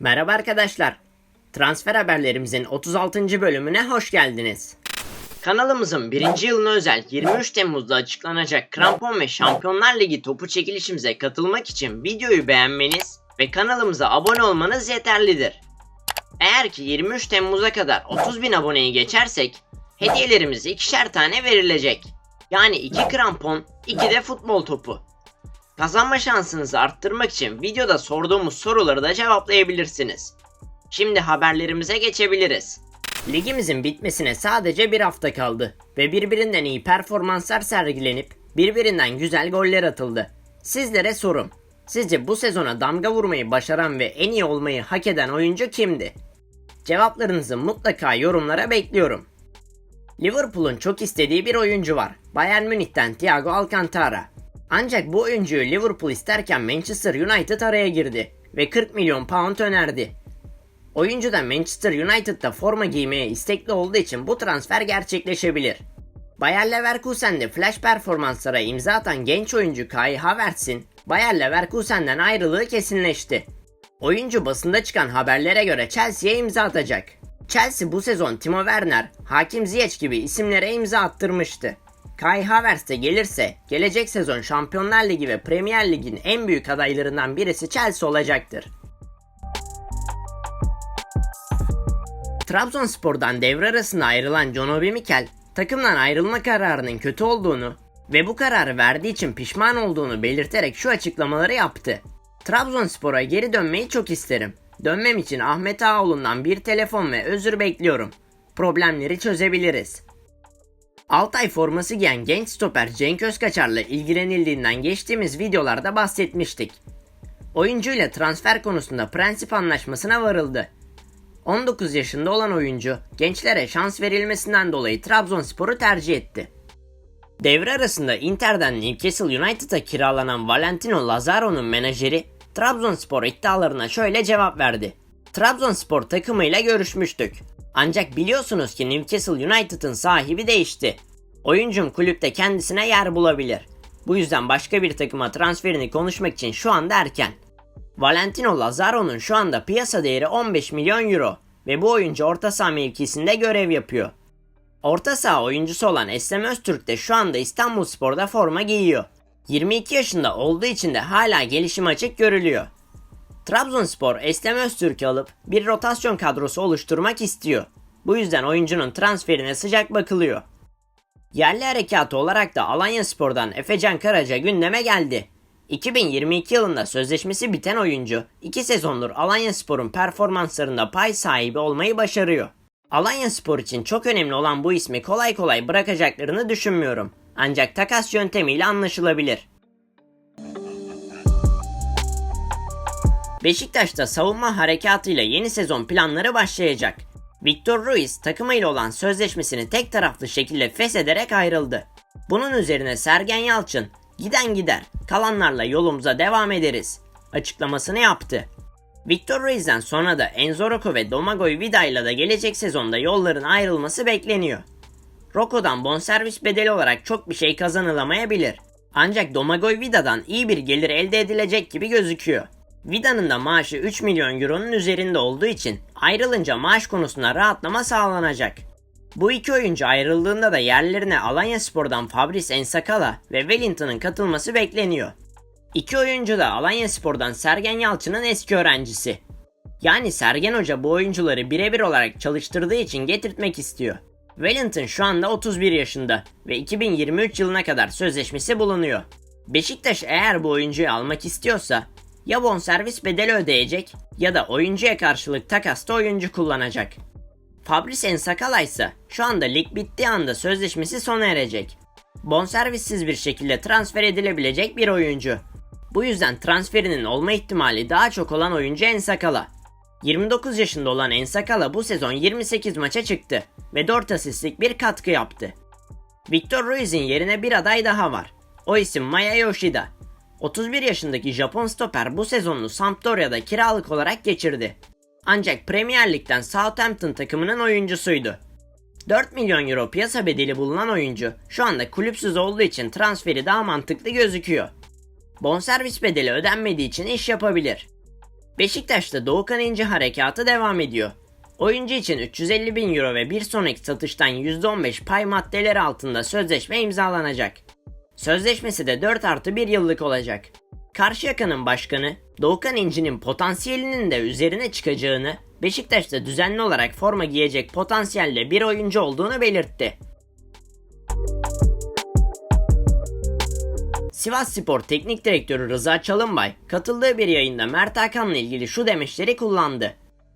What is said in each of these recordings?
Merhaba arkadaşlar. Transfer haberlerimizin 36. bölümüne hoş geldiniz. Kanalımızın birinci yılına özel 23 Temmuz'da açıklanacak Krampon ve Şampiyonlar Ligi topu çekilişimize katılmak için videoyu beğenmeniz ve kanalımıza abone olmanız yeterlidir. Eğer ki 23 Temmuz'a kadar 30 bin aboneyi geçersek hediyelerimiz ikişer tane verilecek. Yani 2 krampon, 2 de futbol topu. Kazanma şansınızı arttırmak için videoda sorduğumuz soruları da cevaplayabilirsiniz. Şimdi haberlerimize geçebiliriz. Ligimizin bitmesine sadece bir hafta kaldı ve birbirinden iyi performanslar sergilenip birbirinden güzel goller atıldı. Sizlere sorum. Sizce bu sezona damga vurmayı başaran ve en iyi olmayı hak eden oyuncu kimdi? Cevaplarınızı mutlaka yorumlara bekliyorum. Liverpool'un çok istediği bir oyuncu var. Bayern Münih'ten Thiago Alcantara. Ancak bu oyuncuyu Liverpool isterken Manchester United araya girdi ve 40 milyon pound önerdi. Oyuncu da Manchester United'da forma giymeye istekli olduğu için bu transfer gerçekleşebilir. Bayer Leverkusen'de flash performanslara imza atan genç oyuncu Kai Havertz'in Bayer Leverkusen'den ayrılığı kesinleşti. Oyuncu basında çıkan haberlere göre Chelsea'ye imza atacak. Chelsea bu sezon Timo Werner, Hakim Ziyech gibi isimlere imza attırmıştı. Kai Havertz de gelirse gelecek sezon Şampiyonlar Ligi ve Premier Lig'in en büyük adaylarından birisi Chelsea olacaktır. Trabzonspor'dan devre arasında ayrılan John Obi Mikel, takımdan ayrılma kararının kötü olduğunu ve bu kararı verdiği için pişman olduğunu belirterek şu açıklamaları yaptı. Trabzonspor'a geri dönmeyi çok isterim. Dönmem için Ahmet Ağaoğlu'ndan bir telefon ve özür bekliyorum. Problemleri çözebiliriz. Altay forması giyen genç stoper Cenk Özkaçar'la ilgilenildiğinden geçtiğimiz videolarda bahsetmiştik. Oyuncuyla transfer konusunda prensip anlaşmasına varıldı. 19 yaşında olan oyuncu gençlere şans verilmesinden dolayı Trabzonspor'u tercih etti. Devre arasında Inter'den Newcastle United'a kiralanan Valentino Lazzaro'nun menajeri Trabzonspor iddialarına şöyle cevap verdi. Trabzonspor takımıyla görüşmüştük. Ancak biliyorsunuz ki Newcastle United'ın sahibi değişti. Oyuncum kulüpte kendisine yer bulabilir. Bu yüzden başka bir takıma transferini konuşmak için şu anda erken. Valentino Lazzaro'nun şu anda piyasa değeri 15 milyon euro ve bu oyuncu orta saha mevkisinde görev yapıyor. Orta saha oyuncusu olan Eslem Öztürk de şu anda İstanbul Spor'da forma giyiyor. 22 yaşında olduğu için de hala gelişim açık görülüyor. Trabzonspor Eslem Öztürk'ü alıp bir rotasyon kadrosu oluşturmak istiyor. Bu yüzden oyuncunun transferine sıcak bakılıyor. Yerli harekatı olarak da Alanya Spor'dan Efecan Karaca gündeme geldi. 2022 yılında sözleşmesi biten oyuncu 2 sezondur Alanya Spor'un performanslarında pay sahibi olmayı başarıyor. Alanya Spor için çok önemli olan bu ismi kolay kolay bırakacaklarını düşünmüyorum. Ancak takas yöntemiyle anlaşılabilir. Beşiktaş'ta savunma harekatıyla yeni sezon planları başlayacak. Victor Ruiz takımıyla olan sözleşmesini tek taraflı şekilde feshederek ayrıldı. Bunun üzerine Sergen Yalçın giden gider kalanlarla yolumuza devam ederiz açıklamasını yaptı. Victor Ruiz'den sonra da Enzo Rocco ve Domagoj Vida ile de gelecek sezonda yolların ayrılması bekleniyor. Rocco'dan bonservis bedeli olarak çok bir şey kazanılamayabilir. Ancak Domagoj Vida'dan iyi bir gelir elde edilecek gibi gözüküyor. Vida'nın da maaşı 3 milyon euronun üzerinde olduğu için ayrılınca maaş konusunda rahatlama sağlanacak. Bu iki oyuncu ayrıldığında da yerlerine Alanya Spor'dan Fabrice Ensakala ve Wellington'ın katılması bekleniyor. İki oyuncu da Alanya Spor'dan Sergen Yalçın'ın eski öğrencisi. Yani Sergen Hoca bu oyuncuları birebir olarak çalıştırdığı için getirtmek istiyor. Wellington şu anda 31 yaşında ve 2023 yılına kadar sözleşmesi bulunuyor. Beşiktaş eğer bu oyuncuyu almak istiyorsa ya bonservis bedeli ödeyecek ya da oyuncuya karşılık takasta oyuncu kullanacak. Fabrice Ensakala ise şu anda lig bittiği anda sözleşmesi sona erecek. Bonservissiz bir şekilde transfer edilebilecek bir oyuncu. Bu yüzden transferinin olma ihtimali daha çok olan oyuncu Ensakala. 29 yaşında olan Ensakala bu sezon 28 maça çıktı ve 4 asistlik bir katkı yaptı. Victor Ruiz'in yerine bir aday daha var. O isim Maya Yoshida. 31 yaşındaki Japon stoper bu sezonunu Sampdoria'da kiralık olarak geçirdi. Ancak Premier Lig'den Southampton takımının oyuncusuydu. 4 milyon euro piyasa bedeli bulunan oyuncu şu anda kulüpsüz olduğu için transferi daha mantıklı gözüküyor. Bonservis bedeli ödenmediği için iş yapabilir. Beşiktaş'ta Doğukan İnce harekatı devam ediyor. Oyuncu için 350 bin euro ve bir sonraki satıştan %15 pay maddeleri altında sözleşme imzalanacak. Sözleşmesi de 4 artı 1 yıllık olacak. Karşıyaka'nın başkanı Doğukan İnci'nin potansiyelinin de üzerine çıkacağını, Beşiktaş'ta düzenli olarak forma giyecek potansiyelde bir oyuncu olduğunu belirtti. Sivas Spor Teknik Direktörü Rıza Çalınbay katıldığı bir yayında Mert Hakan'la ilgili şu demeçleri kullandı.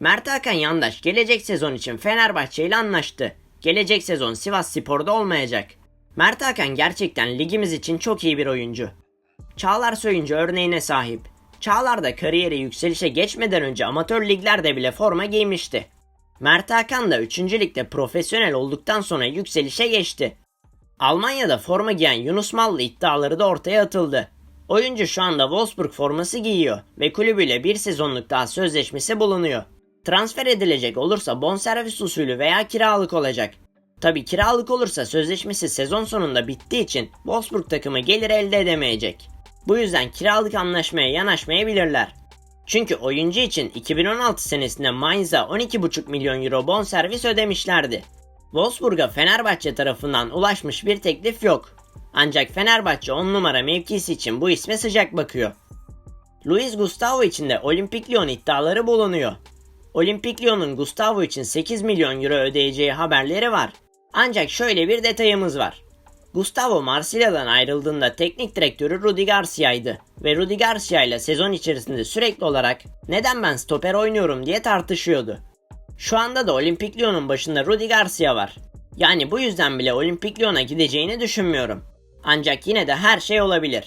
Mert Hakan Yandaş gelecek sezon için Fenerbahçe ile anlaştı. Gelecek sezon Sivas Spor'da olmayacak. Mert Hakan gerçekten ligimiz için çok iyi bir oyuncu. Çağlar Söyüncü örneğine sahip. Çağlar da kariyeri yükselişe geçmeden önce amatör liglerde bile forma giymişti. Mert Hakan da 3. ligde profesyonel olduktan sonra yükselişe geçti. Almanya'da forma giyen Yunus Mallı iddiaları da ortaya atıldı. Oyuncu şu anda Wolfsburg forması giyiyor ve kulübüyle bir sezonluk daha sözleşmesi bulunuyor. Transfer edilecek olursa bonservis usulü veya kiralık olacak. Tabi kiralık olursa sözleşmesi sezon sonunda bittiği için Wolfsburg takımı gelir elde edemeyecek. Bu yüzden kiralık anlaşmaya yanaşmayabilirler. Çünkü oyuncu için 2016 senesinde Mainz'a 12,5 milyon euro bonservis ödemişlerdi. Wolfsburg'a Fenerbahçe tarafından ulaşmış bir teklif yok. Ancak Fenerbahçe 10 numara mevkisi için bu isme sıcak bakıyor. Luis Gustavo için de Olimpik Lyon iddiaları bulunuyor. Olimpik Lyon'un Gustavo için 8 milyon euro ödeyeceği haberleri var. Ancak şöyle bir detayımız var. Gustavo Marsilya'dan ayrıldığında teknik direktörü Rudi Garcia'ydı ve Rudi Garcia ile sezon içerisinde sürekli olarak neden ben stoper oynuyorum diye tartışıyordu. Şu anda da Olimpik Lyon'un başında Rudi Garcia var. Yani bu yüzden bile Olimpik Lyon'a gideceğini düşünmüyorum. Ancak yine de her şey olabilir.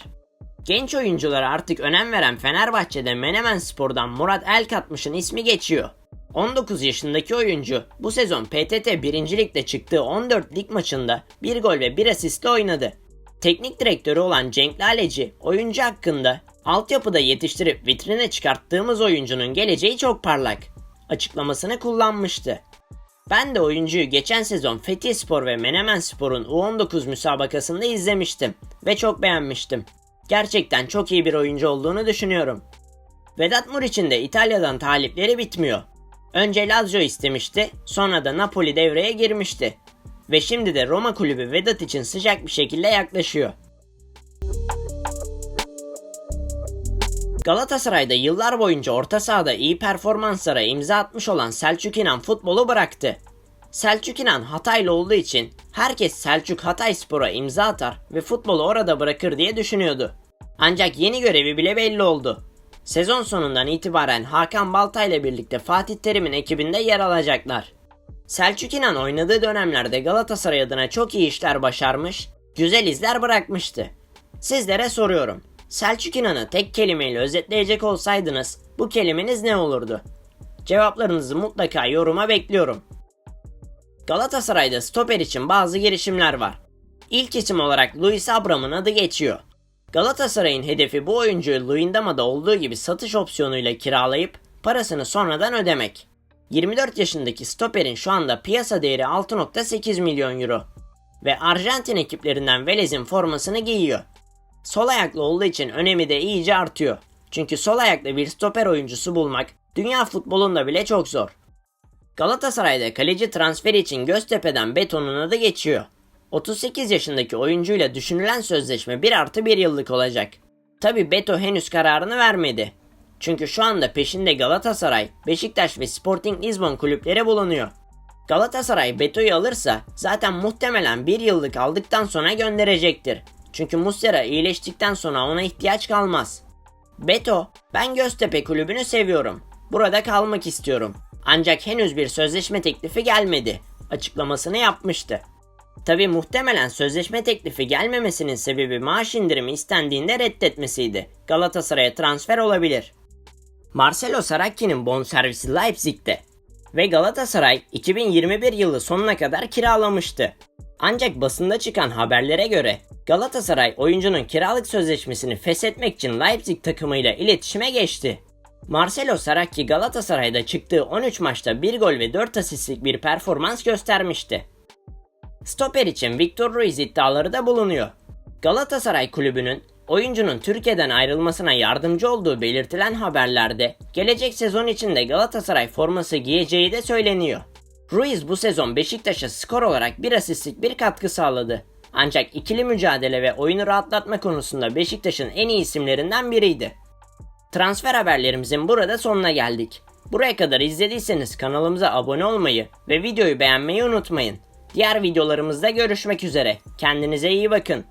Genç oyunculara artık önem veren Fenerbahçe'de Menemen Spor'dan Murat Elkatmış'ın ismi geçiyor. 19 yaşındaki oyuncu bu sezon PTT 1. Lig'de çıktığı 14 lig maçında 1 gol ve 1 asistle oynadı. Teknik direktörü olan Cenk Laleci oyuncu hakkında altyapıda yetiştirip vitrine çıkarttığımız oyuncunun geleceği çok parlak açıklamasını kullanmıştı. Ben de oyuncuyu geçen sezon Fethiye Spor ve Menemen Spor'un U19 müsabakasında izlemiştim ve çok beğenmiştim. Gerçekten çok iyi bir oyuncu olduğunu düşünüyorum. Vedat Muriç'in de İtalya'dan talipleri bitmiyor. Önce Lazio istemişti, sonra da Napoli devreye girmişti. Ve şimdi de Roma kulübü Vedat için sıcak bir şekilde yaklaşıyor. Galatasaray'da yıllar boyunca orta sahada iyi performanslara imza atmış olan Selçuk İnan futbolu bıraktı. Selçuk İnan Hataylı olduğu için herkes Selçuk Hatay Spor'a imza atar ve futbolu orada bırakır diye düşünüyordu. Ancak yeni görevi bile belli oldu. Sezon sonundan itibaren Hakan Baltay ile birlikte Fatih Terim'in ekibinde yer alacaklar. Selçuk İnan oynadığı dönemlerde Galatasaray adına çok iyi işler başarmış, güzel izler bırakmıştı. Sizlere soruyorum. Selçuk İnan'ı tek kelimeyle özetleyecek olsaydınız bu kelimeniz ne olurdu? Cevaplarınızı mutlaka yoruma bekliyorum. Galatasaray'da stoper için bazı girişimler var. İlk isim olarak Luis Abram'ın adı geçiyor. Galatasaray'ın hedefi bu oyuncuyu Luyendama'da olduğu gibi satış opsiyonuyla kiralayıp parasını sonradan ödemek. 24 yaşındaki stoperin şu anda piyasa değeri 6.8 milyon euro. Ve Arjantin ekiplerinden Velez'in formasını giyiyor. Sol ayaklı olduğu için önemi de iyice artıyor. Çünkü sol ayaklı bir stoper oyuncusu bulmak dünya futbolunda bile çok zor. Galatasaray'da kaleci transferi için Göztepe'den Beton'un adı geçiyor. 38 yaşındaki oyuncuyla düşünülen sözleşme 1 artı 1 yıllık olacak. Tabi Beto henüz kararını vermedi. Çünkü şu anda peşinde Galatasaray, Beşiktaş ve Sporting Lisbon kulüpleri bulunuyor. Galatasaray Beto'yu alırsa zaten muhtemelen 1 yıllık aldıktan sonra gönderecektir. Çünkü Muslera iyileştikten sonra ona ihtiyaç kalmaz. Beto, ben Göztepe kulübünü seviyorum. Burada kalmak istiyorum. Ancak henüz bir sözleşme teklifi gelmedi. Açıklamasını yapmıştı. Tabi muhtemelen sözleşme teklifi gelmemesinin sebebi maaş indirimi istendiğinde reddetmesiydi. Galatasaray'a transfer olabilir. Marcelo Saracchi'nin bonservisi Leipzig'te ve Galatasaray 2021 yılı sonuna kadar kiralamıştı. Ancak basında çıkan haberlere göre Galatasaray oyuncunun kiralık sözleşmesini feshetmek için Leipzig takımıyla iletişime geçti. Marcelo Saracchi Galatasaray'da çıktığı 13 maçta 1 gol ve 4 asistlik bir performans göstermişti. Stoper için Victor Ruiz iddiaları da bulunuyor. Galatasaray kulübünün Oyuncunun Türkiye'den ayrılmasına yardımcı olduğu belirtilen haberlerde gelecek sezon içinde Galatasaray forması giyeceği de söyleniyor. Ruiz bu sezon Beşiktaş'a skor olarak bir asistlik bir katkı sağladı. Ancak ikili mücadele ve oyunu rahatlatma konusunda Beşiktaş'ın en iyi isimlerinden biriydi. Transfer haberlerimizin burada sonuna geldik. Buraya kadar izlediyseniz kanalımıza abone olmayı ve videoyu beğenmeyi unutmayın. Diğer videolarımızda görüşmek üzere. Kendinize iyi bakın.